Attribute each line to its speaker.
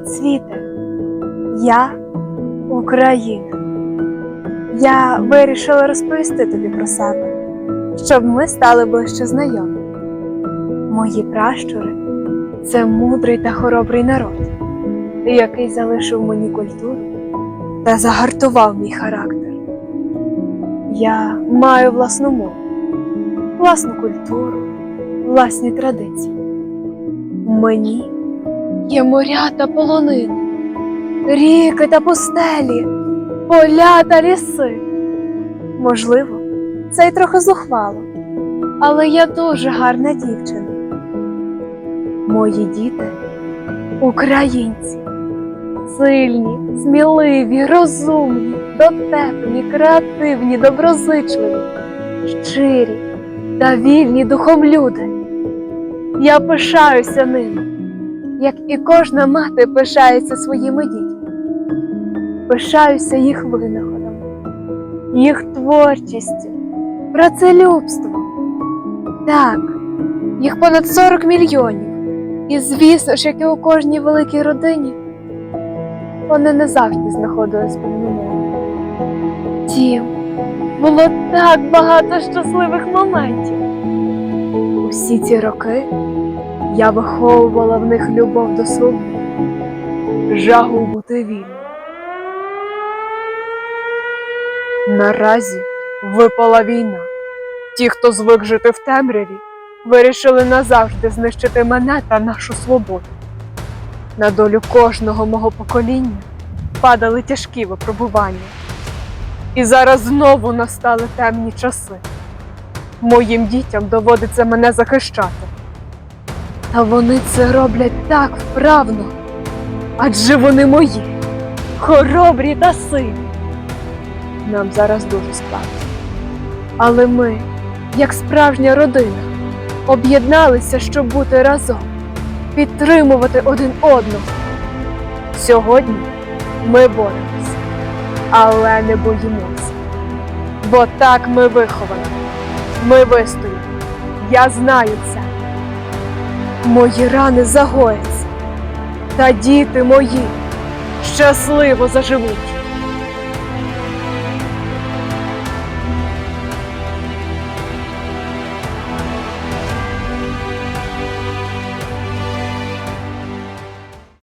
Speaker 1: цвіте. Я Україна. Я вирішила розповісти тобі про себе, щоб ми стали ближче знайомі. Мої пращури це мудрий та хоробрий народ, який залишив мені культуру та загартував мій характер. Я маю власну мову, власну культуру, власні традиції. Мені є моря та полонини, ріки та пустелі, поля та ліси. Можливо, це й трохи зухвало, але я дуже гарна дівчина. Мої діти українці, сильні, сміливі, розумні, дотепні, креативні, доброзичливі, щирі та вільні духом люди. Я пишаюся ними, як і кожна мати пишається своїми дітьми. Пишаюся їх винаходами, їх творчістю, працелюбством. Так, їх понад 40 мільйонів. І звісно ж, як і у кожній великій родині, вони не завжди знаходили спільну мову. Втім, було так багато щасливих моментів. Усі ці роки я виховувала в них любов до свободи, жагу бути вільною. Наразі випала війна. Ті, хто звик жити в темряві, вирішили назавжди знищити мене та нашу свободу. На долю кожного мого покоління падали тяжкі випробування. І зараз знову настали темні часи. Моїм дітям доводиться мене захищати. Та вони це роблять так вправно, адже вони мої, хоробрі та сильні. Нам зараз дуже складно. Але ми, як справжня родина, об'єдналися, щоб бути разом, підтримувати один одного. Сьогодні ми боремося, але не боїмося. Бо так ми виховані. Ми вистоїмо. Я знаю це. Мої рани загояться, та діти мої щасливо заживуть.